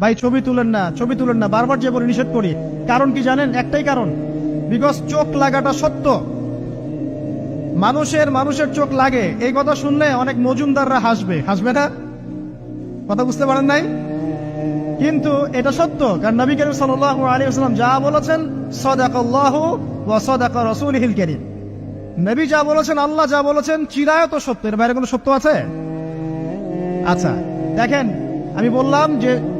ভাই, ছবি তুলেন না, ছবি তুলেন না, বারবার যে বলে নিষেধ করি। কারণ কি জানেন? একটাই কারণ। বিকজ চোখ লাগাটা সত্য। মানুষের মানুষের চোখ লাগে। এই কথা শুনলে অনেক মজুমদাররা হাসবে। হাসবে না? কথা বুঝতে পারেন নাই? কিন্তু এটা সত্য। কারণ নবী করিম সাল্লাল্লাহু আলাইহি ওয়াসাল্লাম যা বলেছেন, সাদাকাল্লাহু ওয়া রসুল হিল কারীম। নবী যা বলেছেন, আল্লাহ যা বলেছেন, চিরায়ত সত্য। এর বাইরে কোনো সত্য আছে? আচ্ছা দেখেন, আমি বললাম যে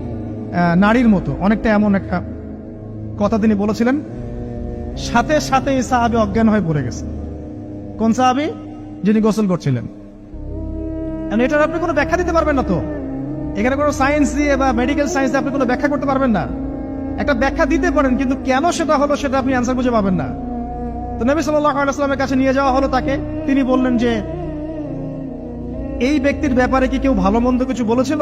নারীর মতো। অনেকটা এমন একটা কথা তিনি বলেছিলেন। সাথে সাথে এই সাহাবি অজ্ঞান হয়ে পড়ে গেছে। কোন সাহাবি? যিনি গোসল করছিলেন। এটার আপনি কোনো ব্যাখ্যা দিতে পারবেন না তো? এখানে কোনো সায়েন্স দিয়ে বা মেডিকেল সায়েন্স আপনি কোনো ব্যাখ্যা করতে পারবেন না। একটা ব্যাখ্যা দিতে পারেন, কিন্তু কেন সেটা হলো সেটা আপনি অ্যান্সার খুঁজে পাবেন না। তো নবী সাল্লাহ কাছে নিয়ে যাওয়া হলো তাকে। তিনি বললেন যে, এই ব্যক্তির ব্যাপারে কি কেউ ভালো মন্দ কিছু বলেছিল?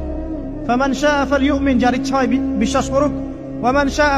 ফামান শাআ ফালইউমিন যার ইচ্ছা হয় বি- বিশ্বাস করুক ওয়ামান শাআ